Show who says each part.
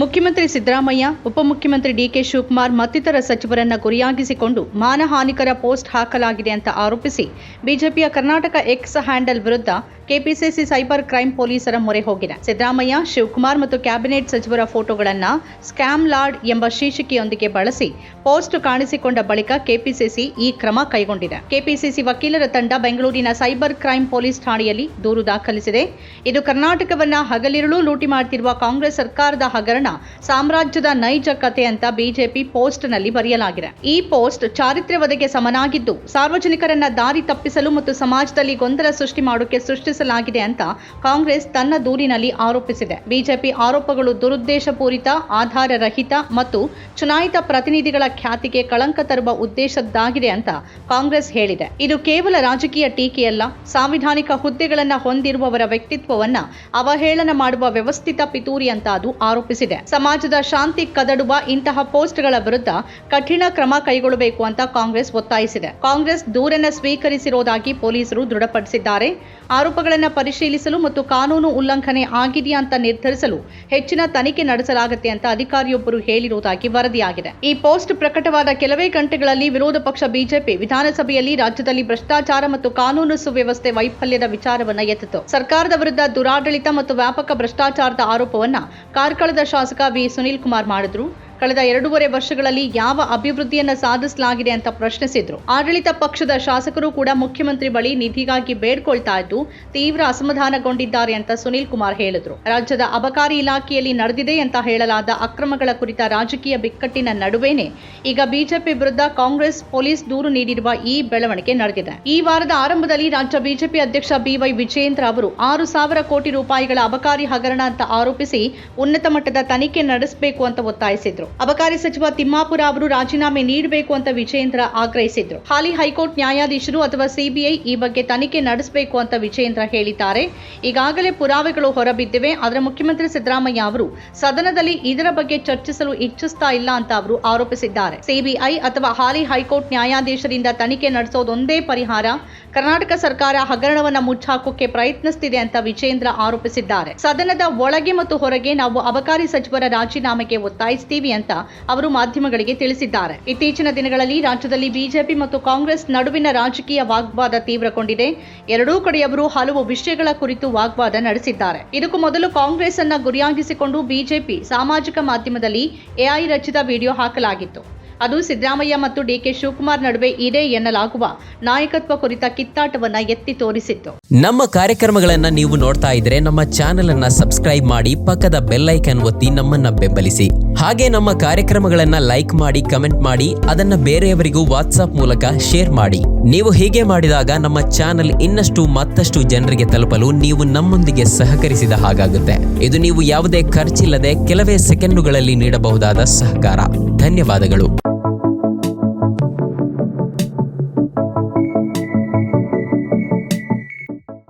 Speaker 1: ಮುಖ್ಯಮಂತ್ರಿ ಸಿದ್ದರಾಮಯ್ಯ, ಉಪಮುಖ್ಯಮಂತ್ರಿ ಡಿಕೆ ಶಿವಕುಮಾರ್ ಮತ್ತಿತರ ಸಚಿವರನ್ನ ಗುರಿಯಾಗಿಸಿಕೊಂಡು ಮಾನಹಾನಿಕರ ಪೋಸ್ಟ್ ಹಾಕಲಾಗಿದೆ ಅಂತ ಆರೋಪಿಸಿ ಬಿಜೆಪಿಯ ಕರ್ನಾಟಕ ಎಕ್ಸ್ ಹ್ಯಾಂಡಲ್ ವಿರುದ್ಧ ಕೆಪಿಸಿಸಿ ಸೈಬರ್ ಕ್ರೈಂ ಪೊಲೀಸರ ಮೊರೆ ಹೋಗಿದೆ. ಸಿದ್ದರಾಮಯ್ಯ, ಶಿವಕುಮಾರ್ ಮತ್ತು ಕ್ಯಾಬಿನೆಟ್ ಸಚಿವರ ಫೋಟೋಗಳನ್ನ ಸ್ಕ್ಯಾಮ್ ಲಾರ್ಡ್ ಎಂಬ ಶೀರ್ಷಿಕೆಯೊಂದಿಗೆ ಬಳಸಿ ಪೋಸ್ಟ್ ಕಾಣಿಸಿಕೊಂಡ ಬಳಿಕ ಕೆಪಿಸಿಸಿ ಈ ಕ್ರಮ ಕೈಗೊಂಡಿದೆ. ಕೆಪಿಸಿಸಿ ವಕೀಲರ ತಂಡ ಬೆಂಗಳೂರಿನ ಸೈಬರ್ ಕ್ರೈಂ ಪೊಲೀಸ್ ಠಾಣೆಯಲ್ಲಿ ದೂರು ದಾಖಲಿಸಿದೆ. ಇದು ಕರ್ನಾಟಕವನ್ನ ಹಗಲಿರುಳು ಲೂಟಿ ಮಾಡುತ್ತಿರುವ ಕಾಂಗ್ರೆಸ್ ಸರ್ಕಾರದ ಹಗರಣ ಸಾಮ್ರಾಜ್ಯದ ನೈಜ ಕತೆ ಅಂತ ಬಿಜೆಪಿ ಪೋಸ್ಟ್ನಲ್ಲಿ ಬರೆಯಲಾಗಿದೆ. ಈ ಪೋಸ್ಟ್ ಚಾರಿತ್ರ್ಯವಧೆಗೆ ಸಮನಾಗಿದ್ದು, ಸಾರ್ವಜನಿಕರನ್ನ ದಾರಿ ತಪ್ಪಿಸಲು ಮತ್ತು ಸಮಾಜದಲ್ಲಿ ಗೊಂದಲ ಸೃಷ್ಟಿ ಮಾಡೋಕೆ ಸೃಷ್ಟಿಸಲಾಗಿದೆ ಅಂತ ಕಾಂಗ್ರೆಸ್ ತನ್ನ ದೂರಿನಲ್ಲಿ ಆರೋಪಿಸಿದೆ. ಬಿಜೆಪಿ ಆರೋಪಗಳು ದುರುದ್ದೇಶಪೂರಿತ, ಆಧಾರರಹಿತ ಮತ್ತು ಚುನಾಯಿತ ಪ್ರತಿನಿಧಿಗಳ ಖ್ಯಾತಿಗೆ ಕಳಂಕ ತರುವ ಉದ್ದೇಶದ್ದಾಗಿದೆ ಅಂತ ಕಾಂಗ್ರೆಸ್ ಹೇಳಿದೆ. ಇದು ಕೇವಲ ರಾಜಕೀಯ ಟೀಕೆಯಲ್ಲ, ಸಾಂವಿಧಾನಿಕ ಹುದ್ದೆಗಳನ್ನ ಹೊಂದಿರುವವರ ವ್ಯಕ್ತಿತ್ವವನ್ನ ಅವಹೇಳನ ಮಾಡುವ ವ್ಯವಸ್ಥಿತ ಪಿತೂರಿ ಅಂತ ಅದು ಆರೋಪಿಸಿದೆ. ಸಮಾಜದ ಶಾಂತಿ ಕದಡುವ ಇಂತಹ ಪೋಸ್ಟ್ಗಳ ವಿರುದ್ಧ ಕಠಿಣ ಕ್ರಮ ಕೈಗೊಳ್ಳಬೇಕು ಅಂತ ಕಾಂಗ್ರೆಸ್ ಒತ್ತಾಯಿಸಿದೆ. ಕಾಂಗ್ರೆಸ್ ದೂರನ್ನ ಸ್ವೀಕರಿಸಿರುವುದಾಗಿ ಪೊಲೀಸರು ದೃಢಪಡಿಸಿದ್ದಾರೆ. ಆರೋಪಗಳನ್ನು ಪರಿಶೀಲಿಸಲು ಮತ್ತು ಕಾನೂನು ಉಲ್ಲಂಘನೆ ಆಗಿದೆಯಾ ಅಂತ ನಿರ್ಧರಿಸಲು ಹೆಚ್ಚಿನ ತನಿಖೆ ನಡೆಸಲಾಗುತ್ತೆ ಅಂತ ಅಧಿಕಾರಿಯೊಬ್ಬರು ಹೇಳಿರುವುದಾಗಿ ವರದಿಯಾಗಿದೆ. ಈ ಪೋಸ್ಟ್ ಪ್ರಕಟವಾದ ಕೆಲವೇ ಗಂಟೆಗಳಲ್ಲಿ ವಿರೋಧ ಪಕ್ಷ ಬಿಜೆಪಿ ವಿಧಾನಸಭೆಯಲ್ಲಿ ರಾಜ್ಯದಲ್ಲಿ ಭ್ರಷ್ಟಾಚಾರ ಮತ್ತು ಕಾನೂನು ಸುವ್ಯವಸ್ಥೆ ವೈಫಲ್ಯದ ವಿಚಾರವನ್ನ ಎತ್ತಿತು. ಸರ್ಕಾರದ ವಿರುದ್ಧ ದುರಾಡಳಿತ ಮತ್ತು ವ್ಯಾಪಕ ಭ್ರಷ್ಟಾಚಾರದ ಆರೋಪವನ್ನ ಕಾರ್ಕಳದ ಶಾಸಕ ವಿ ಸುನೀಲ್ ಕುಮಾರ್ ಮಾಡಿದ್ರು. ಕಳೆದ ಎರಡೂವರೆ ವರ್ಷಗಳಲ್ಲಿ ಯಾವ ಅಭಿವೃದ್ಧಿಯನ್ನ ಸಾಧಿಸಲಾಗಿದೆ ಅಂತ ಪ್ರಶ್ನಿಸಿದ್ರು. ಆಡಳಿತ ಪಕ್ಷದ ಶಾಸಕರು ಕೂಡ ಮುಖ್ಯಮಂತ್ರಿ ಬಳಿ ನಿಧಿಗಾಗಿ ಬೇಡ್ಕೊಳ್ತಾ ಇದ್ದು, ತೀವ್ರ ಅಸಮಾಧಾನಗೊಂಡಿದ್ದಾರೆ ಅಂತ ಸುನೀಲ್ ಕುಮಾರ್ ಹೇಳಿದ್ರು. ರಾಜ್ಯದ ಅಬಕಾರಿ ಇಲಾಖೆಯಲ್ಲಿ ನಡೆದಿದೆ ಅಂತ ಹೇಳಲಾದ ಅಕ್ರಮಗಳ ಕುರಿತ ರಾಜಕೀಯ ಬಿಕ್ಕಟ್ಟಿನ ನಡುವೆನೆ ಈಗ ಬಿಜೆಪಿ ವಿರುದ್ಧ ಕಾಂಗ್ರೆಸ್ ಪೊಲೀಸ್ ದೂರು ನೀಡಿರುವ ಈ ಬೆಳವಣಿಗೆ ನಡೆದಿದೆ. ಈ ವಾರದ ಆರಂಭದಲ್ಲಿ ರಾಜ್ಯ ಬಿಜೆಪಿ ಅಧ್ಯಕ್ಷ ಬಿವೈ ವಿಜಯೇಂದ್ರ ಅವರು ಆರು ಸಾವಿರ ಕೋಟಿ ರೂಪಾಯಿಗಳ ಅಬಕಾರಿ ಹಗರಣ ಅಂತ ಆರೋಪಿಸಿ ಉನ್ನತ ಮಟ್ಟದ ತನಿಖೆ ನಡೆಸಬೇಕು ಅಂತ ಒತ್ತಾಯಿಸಿದ್ರು. ಅಬಕಾರಿ ಸಚಿವ ತಿಮ್ಮಾಪುರ ಅವರು ರಾಜೀನಾಮೆ ನೀಡಬೇಕು ಅಂತ ವಿಜಯೇಂದ್ರ ಆಗ್ರಹಿಸಿದ್ರು. ಹಾಲಿ ಹೈಕೋರ್ಟ್ ನ್ಯಾಯಾಧೀಶರು ಅಥವಾ ಸಿಬಿಐ ಈ ಬಗ್ಗೆ ತನಿಖೆ ನಡೆಸಬೇಕು ಅಂತ ವಿಜಯೇಂದ್ರ ಹೇಳಿದ್ದಾರೆ. ಈಗಾಗಲೇ ಪುರಾವೆಗಳು ಹೊರಬಿದ್ದಿವೆ. ಆದರೆ ಮುಖ್ಯಮಂತ್ರಿ ಸಿದ್ದರಾಮಯ್ಯ ಅವರು ಸದನದಲ್ಲಿ ಇದರ ಬಗ್ಗೆ ಚರ್ಚಿಸಲು ಇಚ್ಛಿಸ್ತಾ ಇಲ್ಲ ಅಂತ ಅವರು ಆರೋಪಿಸಿದ್ದಾರೆ. ಸಿಬಿಐ ಅಥವಾ ಹಾಲಿ ಹೈಕೋರ್ಟ್ ನ್ಯಾಯಾಧೀಶರಿಂದ ತನಿಖೆ ನಡೆಸೋದೊಂದೇ ಪರಿಹಾರ. ಕರ್ನಾಟಕ ಸರ್ಕಾರ ಹಗರಣವನ್ನ ಮುಚ್ಚಾಕೋಕೆ ಪ್ರಯತ್ನಿಸುತ್ತಿದೆ ಅಂತ ವಿಜೇಂದ್ರ ಆರೋಪಿಸಿದ್ದಾರೆ. ಸದನದ ಒಳಗೆ ಮತ್ತು ಹೊರಗೆ ನಾವು ಅಬಕಾರಿ ಸಚಿವರ ರಾಜೀನಾಮೆಗೆ ಒತ್ತಾಯಿಸ್ತೀವಿ ಅಂತ ಅವರು ಮಾಧ್ಯಮಗಳಿಗೆ ತಿಳಿಸಿದ್ದಾರೆ. ಇತ್ತೀಚಿನ ದಿನಗಳಲ್ಲಿ ರಾಜ್ಯದಲ್ಲಿ ಬಿಜೆಪಿ ಮತ್ತು ಕಾಂಗ್ರೆಸ್ ನಡುವಿನ ರಾಜಕೀಯ ವಾಗ್ವಾದ ತೀವ್ರಗೊಂಡಿದೆ. ಎರಡೂ ಕಡೆಯವರು ಹಲವು ವಿಷಯಗಳ ಕುರಿತು ವಾಗ್ವಾದ ನಡೆಸಿದ್ದಾರೆ. ಇದಕ್ಕೂ ಮೊದಲು ಕಾಂಗ್ರೆಸ್ ಅನ್ನ ಗುರಿಯಾಗಿಸಿಕೊಂಡು ಬಿಜೆಪಿ ಸಾಮಾಜಿಕ ಮಾಧ್ಯಮದಲ್ಲಿ ಎಐ ರಚಿತ ವಿಡಿಯೋ ಹಾಕಲಾಗಿತ್ತು. ಅದು ಸಿದ್ದರಾಮಯ್ಯ ಮತ್ತು ಡಿಕೆ ಶಿವಕುಮಾರ್ ನಡುವೆ ಇದೆ ಎನ್ನಲಾಗುವ ನಾಯಕತ್ವ ಕುರಿತ ಕಿತ್ತಾಟವನ್ನ ಎತ್ತಿ ತೋರಿಸಿತ್ತು.
Speaker 2: ನಮ್ಮ ಕಾರ್ಯಕ್ರಮಗಳನ್ನ ನೀವು ನೋಡ್ತಾ ಇದ್ರೆ ನಮ್ಮ ಚಾನೆಲ್ ಅನ್ನ ಸಬ್ಸ್ಕ್ರೈಬ್ ಮಾಡಿ ಪಕ್ಕದ ಬೆಲ್ಲೈಕನ್ ಒತ್ತಿ ನಮ್ಮನ್ನ ಬೆಂಬಲಿಸಿ. ಹಾಗೆ ನಮ್ಮ ಕಾರ್ಯಕ್ರಮಗಳನ್ನ ಲೈಕ್ ಮಾಡಿ, ಕಮೆಂಟ್ ಮಾಡಿ, ಅದನ್ನ ಬೇರೆಯವರಿಗೂ ವಾಟ್ಸ್ಆಪ್ ಮೂಲಕ ಶೇರ್ ಮಾಡಿ. ನೀವು ಹೀಗೆ ಮಾಡಿದಾಗ ನಮ್ಮ ಚಾನೆಲ್ ಇನ್ನಷ್ಟು ಮತ್ತಷ್ಟು ಜನರಿಗೆ ತಲುಪಲು ನೀವು ನಮ್ಮೊಂದಿಗೆ ಸಹಕರಿಸಿದ ಹಾಗಾಗುತ್ತೆ. ಇದು ನೀವು ಯಾವುದೇ ಖರ್ಚಿಲ್ಲದೆ ಕೆಲವೇ ಸೆಕೆಂಡುಗಳಲ್ಲಿ ನೀಡಬಹುದಾದ ಸಹಕಾರ. ಧನ್ಯವಾದಗಳು.